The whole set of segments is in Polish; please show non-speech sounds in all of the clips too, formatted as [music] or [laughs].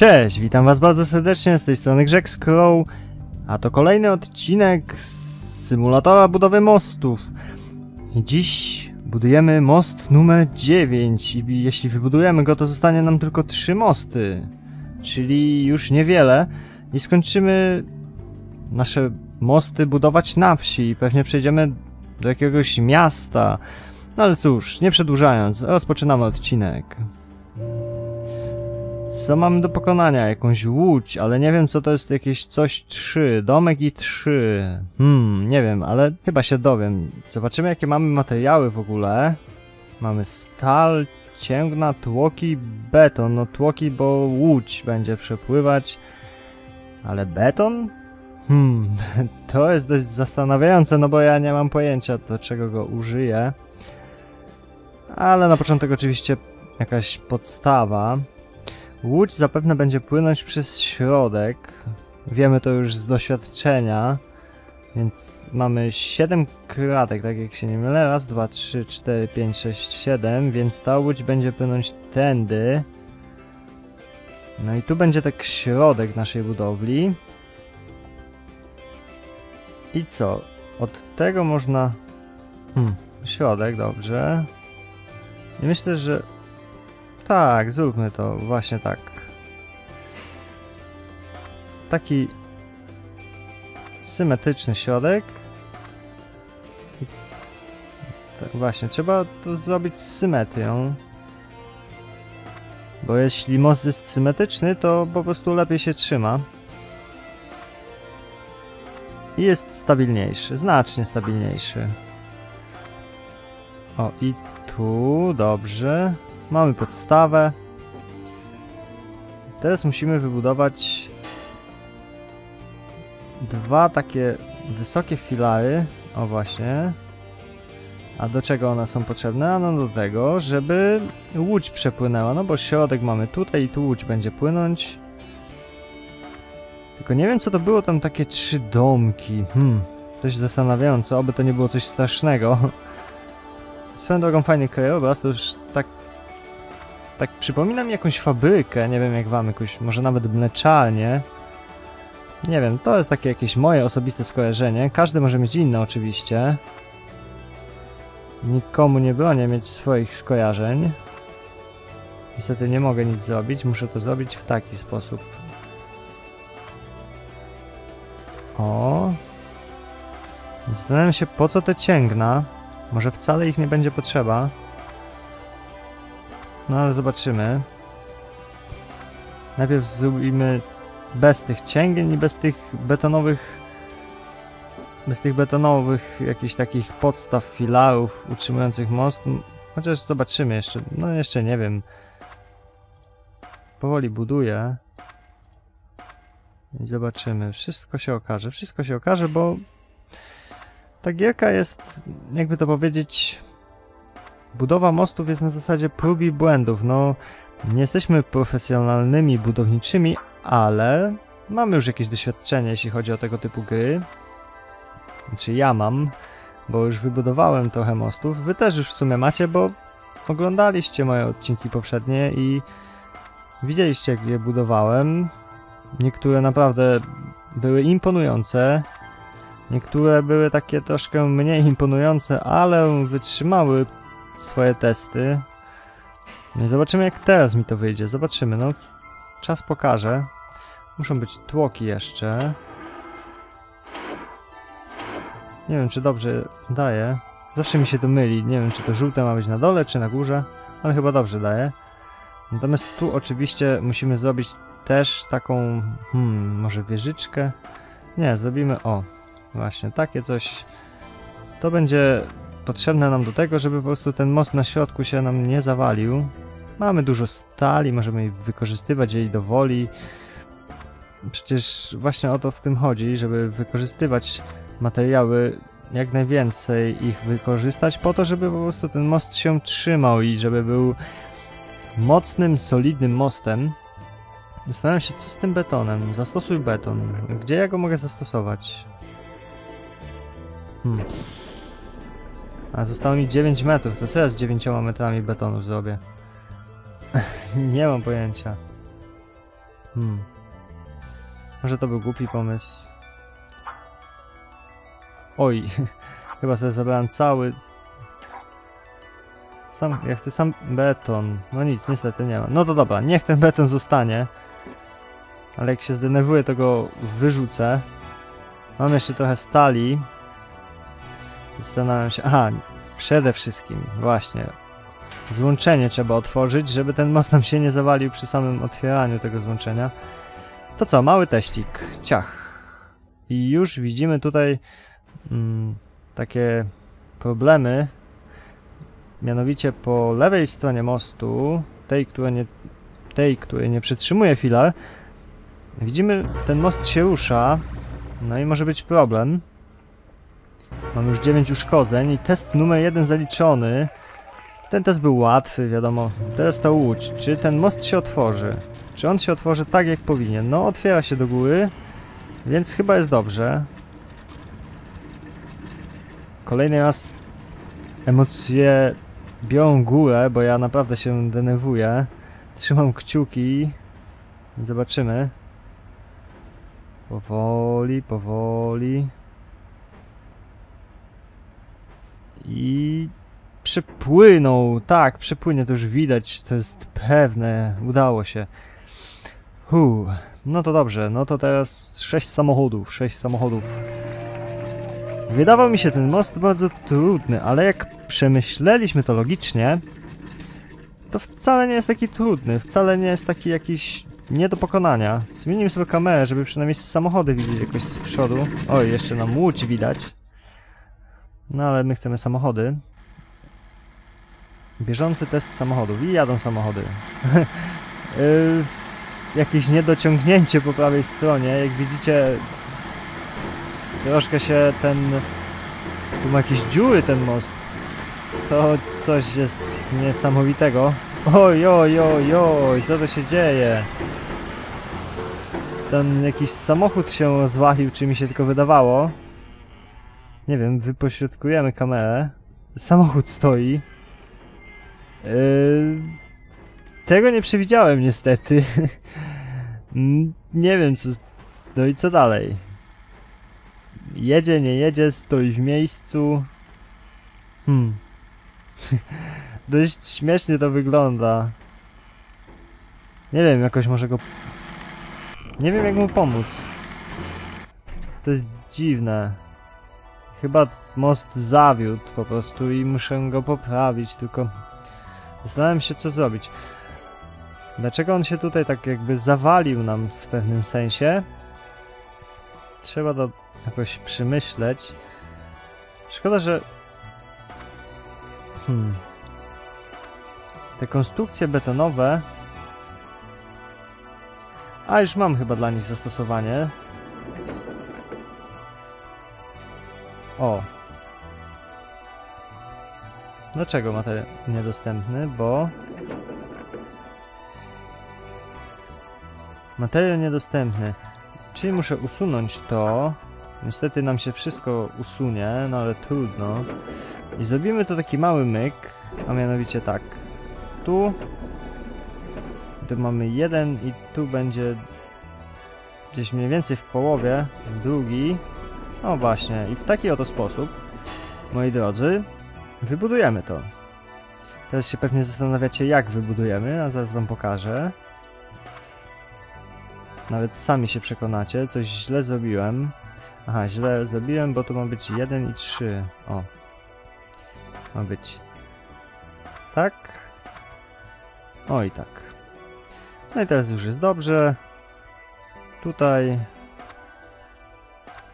Cześć, witam was bardzo serdecznie z tej strony Grzeg Scroll, a to kolejny odcinek z symulatora budowy mostów. Dziś budujemy most numer 9 i jeśli wybudujemy go, to zostanie nam tylko 3 mosty, czyli już niewiele i skończymy nasze mosty budować na wsi i pewnie przejdziemy do jakiegoś miasta. No ale cóż, nie przedłużając, rozpoczynamy odcinek. Co mamy do pokonania? Jakąś łódź, ale nie wiem co to jest jakieś coś 3, domek i 3. Hmm, nie wiem, ale chyba się dowiem. Zobaczymy jakie mamy materiały w ogóle. Mamy stal, cięgna, tłoki, beton. No tłoki, bo łódź będzie przepływać. Ale beton? Hmm, [laughs] to jest dość zastanawiające, no bo ja nie mam pojęcia do czego go użyję. Ale na początek oczywiście jakaś podstawa. Łódź zapewne będzie płynąć przez środek. Wiemy to już z doświadczenia. Więc mamy 7 kratek, tak jak się nie mylę. Raz, dwa, trzy, cztery, pięć, sześć, siedem. Więc ta łódź będzie płynąć tędy. No i tu będzie tak środek naszej budowli. I co? Od tego można... Hmm, środek, dobrze. I myślę, że tak, zróbmy to właśnie tak. Taki symetryczny środek. Tak właśnie, trzeba to zrobić z symetrią. Bo jeśli most jest symetryczny, to po prostu lepiej się trzyma. I jest stabilniejszy, znacznie stabilniejszy. O, i tu, dobrze. Mamy podstawę. Teraz musimy wybudować dwa takie wysokie filary. O właśnie. A do czego one są potrzebne? Ano do tego, żeby łódź przepłynęła. No bo środek mamy tutaj i tu łódź będzie płynąć. Tylko nie wiem co to było tam takie trzy domki. Hmm, dość zastanawiające, oby to nie było coś strasznego. [laughs] Swoją drogą fajny krajobraz, to już tak tak przypomina mi jakąś fabrykę, nie wiem jak wam, jakąś, może nawet mleczalnię. Nie wiem, to jest takie jakieś moje osobiste skojarzenie. Każdy może mieć inne oczywiście. Nikomu nie bronię mieć swoich skojarzeń. Niestety nie mogę nic zrobić, muszę to zrobić w taki sposób. O. Zastanawiam się po co te cięgna. Może wcale ich nie będzie potrzeba. No ale zobaczymy. Najpierw zrobimy bez tych cięgien i bez tych betonowych bez tych betonowych jakichś takich podstaw, filarów utrzymujących most. Chociaż zobaczymy jeszcze. No jeszcze nie wiem. Powoli buduję. I zobaczymy. Wszystko się okaże. Wszystko się okaże, bo ta gierka jest, jakby to powiedzieć, budowa mostów jest na zasadzie prób i błędów. No, nie jesteśmy profesjonalnymi budowniczymi, ale mamy już jakieś doświadczenie, jeśli chodzi o tego typu gry. Znaczy ja mam, bo już wybudowałem trochę mostów. Wy też już w sumie macie, bo oglądaliście moje odcinki poprzednie i widzieliście jak je budowałem. Niektóre naprawdę były imponujące. Niektóre były takie troszkę mniej imponujące, ale wytrzymały swoje testy. No i zobaczymy jak teraz mi to wyjdzie. Zobaczymy, no. Czas pokaże. Muszą być tłoki jeszcze. Nie wiem, czy dobrze daje. Zawsze mi się to myli. Nie wiem, czy to żółte ma być na dole, czy na górze. Ale chyba dobrze daje. Natomiast tu oczywiście musimy zrobić też taką, hmm, może wieżyczkę. Nie, zrobimy, o, właśnie, takie coś. To będzie potrzebne nam do tego, żeby po prostu ten most na środku się nam nie zawalił. Mamy dużo stali, możemy jej wykorzystywać jej do woli. Przecież właśnie o to w tym chodzi, żeby wykorzystywać materiały, jak najwięcej ich wykorzystać po to, żeby po prostu ten most się trzymał i żeby był mocnym, solidnym mostem. Zastanawiam się, co z tym betonem. Zastosuj beton. Gdzie ja go mogę zastosować? Hmm. A zostało mi 9 metrów, to co ja z 9 metrami betonu zrobię? [laughs] nie mam pojęcia. Hmm. Może to był głupi pomysł. Oj, [laughs] chyba sobie zabrałem cały... Sam, ja chcę sam beton. No nic, niestety nie ma. No to dobra, niech ten beton zostanie. Ale jak się zdenerwuję, to go wyrzucę. Mam jeszcze trochę stali. Zastanawiam się... Aha, przede wszystkim, właśnie. Złączenie trzeba otworzyć, żeby ten most nam się nie zawalił przy samym otwieraniu tego złączenia. To co, mały teścik. Ciach. I już widzimy tutaj mm, takie problemy. Mianowicie po lewej stronie mostu, tej, która nie, tej, której nie przytrzymuje filar, widzimy, ten most się rusza. No i może być problem. Mam już 9 uszkodzeń i test numer 1 zaliczony. Ten test był łatwy, wiadomo. Teraz ta łódź. Czy ten most się otworzy? Czy on się otworzy tak, jak powinien? No, otwiera się do góry, więc chyba jest dobrze. Kolejny raz emocje biorą górę, bo ja naprawdę się denerwuję. Trzymam kciuki. Zobaczymy. Powoli, powoli. I Przepłynął, tak, przepłynie, to już widać, to jest pewne, udało się. Hu, no to dobrze, no to teraz sześć samochodów, sześć samochodów. Wydawał mi się ten most bardzo trudny, ale jak przemyśleliśmy to logicznie, to wcale nie jest taki trudny, wcale nie jest taki jakiś nie do pokonania. Zmienimy sobie kamerę, żeby przynajmniej samochody widzieć jakoś z przodu. Oj, jeszcze nam łódź widać. No ale my chcemy samochody. Bieżący test samochodów. I jadą samochody. yy, [laughs] jakieś niedociągnięcie po prawej stronie. Jak widzicie, troszkę się ten... Tu ma jakieś dziury ten most. To coś jest niesamowitego. Oj, oj, oj, oj, co to się dzieje? Ten jakiś samochód się rozwalił, czy mi się tylko wydawało. Nie wiem, wypośrodkujemy kamerę. Samochód stoi. Yy, tego nie przewidziałem niestety. [laughs] nie wiem co... No i co dalej? Jedzie, nie jedzie, stoi w miejscu. Hmm. [laughs] Dość śmiesznie to wygląda. Nie wiem, jakoś może go... Nie wiem jak mu pomóc. To jest dziwne. Chyba most zawiódł po prostu i muszę go poprawić, tylko... Zastanawiam się, co zrobić. Dlaczego on się tutaj tak jakby zawalił nam w pewnym sensie? Trzeba to jakoś przemyśleć. Szkoda, że... Hmm. Te konstrukcje betonowe... A, już mam chyba dla nich zastosowanie. O, Dlaczego materiał niedostępny? Bo... Materiał niedostępny. Czyli muszę usunąć to. Niestety nam się wszystko usunie, no ale trudno. I zrobimy tu taki mały myk, a mianowicie tak. Tu. Tu mamy jeden i tu będzie gdzieś mniej więcej w połowie drugi. No właśnie, i w taki oto sposób, moi drodzy, Wybudujemy to. Teraz się pewnie zastanawiacie, jak wybudujemy, a zaraz wam pokażę. Nawet sami się przekonacie, coś źle zrobiłem. Aha, źle zrobiłem, bo tu ma być 1 i 3. O. Ma być. Tak. O i tak. No i teraz już jest dobrze. Tutaj.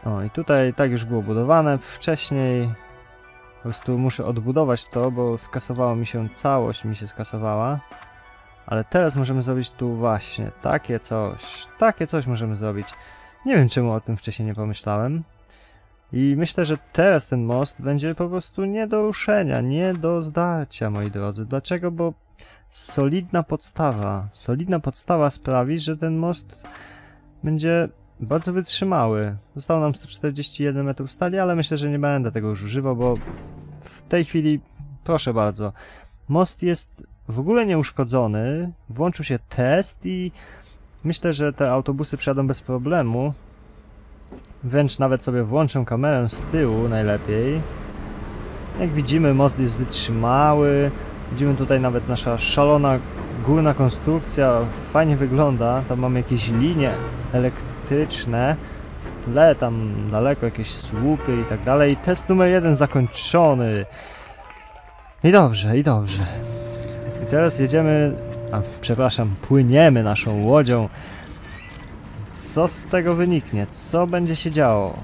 O i tutaj tak już było budowane wcześniej. Po prostu muszę odbudować to, bo skasowało mi się, całość mi się skasowała. Ale teraz możemy zrobić tu właśnie takie coś. Takie coś możemy zrobić. Nie wiem czemu o tym wcześniej nie pomyślałem. I myślę, że teraz ten most będzie po prostu nie do ruszenia, nie do zdarcia, moi drodzy. Dlaczego? Bo solidna podstawa, solidna podstawa sprawi, że ten most będzie bardzo wytrzymały. Zostało nam 141 metrów stali, ale myślę, że nie będę tego już używał, bo w tej chwili, proszę bardzo, most jest w ogóle nieuszkodzony. Włączył się test i Myślę, że te autobusy przejadą bez problemu. Wręcz nawet sobie włączę kamerę z tyłu najlepiej. Jak widzimy, most jest wytrzymały. Widzimy tutaj nawet nasza szalona górna konstrukcja. Fajnie wygląda. Tam mamy jakieś linie elektryczne. W tle tam daleko jakieś słupy i tak dalej. Test numer jeden zakończony. I dobrze, i dobrze. I teraz jedziemy... A, przepraszam, płyniemy naszą łodzią. Co z tego wyniknie? Co będzie się działo?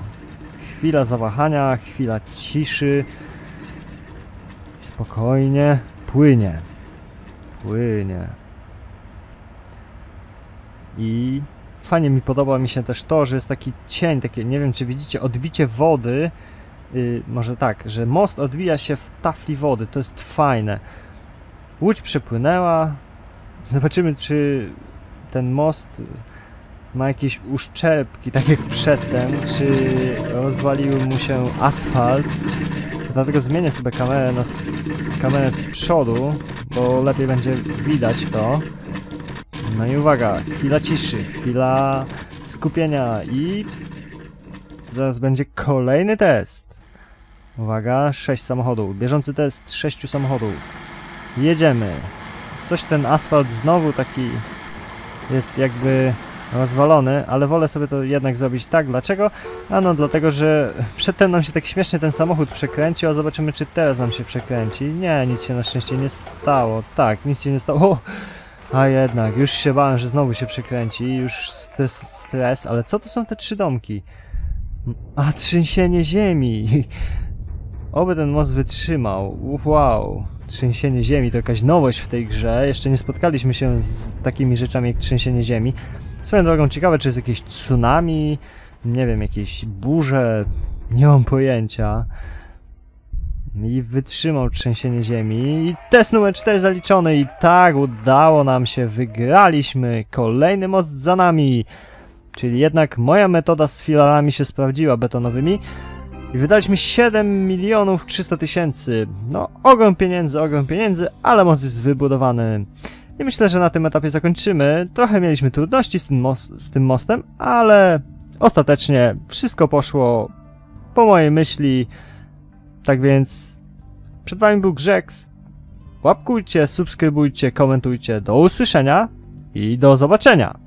Chwila zawahania, chwila ciszy. Spokojnie. Płynie. Płynie. I fajnie mi podoba mi się też to, że jest taki cień, takie, nie wiem czy widzicie, odbicie wody. Yy, może tak, że most odbija się w tafli wody. To jest fajne. Łódź przepłynęła. Zobaczymy, czy ten most ma jakieś uszczerbki, tak jak przedtem, czy rozwalił mu się asfalt. Dlatego zmienię sobie kamerę na kamerę z przodu, bo lepiej będzie widać to. No i uwaga, chwila ciszy, chwila skupienia i zaraz będzie kolejny test. Uwaga, 6 samochodów. Bieżący test 6 samochodów. Jedziemy. Coś ten asfalt znowu taki jest jakby rozwalony, ale wolę sobie to jednak zrobić tak. Dlaczego? Ano dlatego, że przedtem nam się tak śmiesznie ten samochód przekręcił, a zobaczymy czy teraz nam się przekręci. Nie, nic się na szczęście nie stało. Tak, nic się nie stało. O! A jednak, już się bałem, że znowu się przekręci, już stres, stres, ale co to są te trzy domki? A, trzęsienie ziemi! [laughs] Oby ten most wytrzymał. Wow, trzęsienie ziemi to jakaś nowość w tej grze. Jeszcze nie spotkaliśmy się z takimi rzeczami jak trzęsienie ziemi. Swoją drogą ciekawe, czy jest jakieś tsunami, nie wiem, jakieś burze, nie mam pojęcia. I wytrzymał trzęsienie ziemi. I test numer 4 zaliczony. I tak, udało nam się, wygraliśmy. Kolejny most za nami. Czyli jednak moja metoda z filarami się sprawdziła betonowymi. I wydaliśmy 7 milionów 300 tysięcy. No, ogrom pieniędzy, ogrom pieniędzy, ale most jest wybudowany. I myślę, że na tym etapie zakończymy. Trochę mieliśmy trudności z tym, z tym mostem, ale ostatecznie wszystko poszło po mojej myśli. Tak więc przed wami był Grzeks. Łapkujcie, subskrybujcie, komentujcie. Do usłyszenia i do zobaczenia.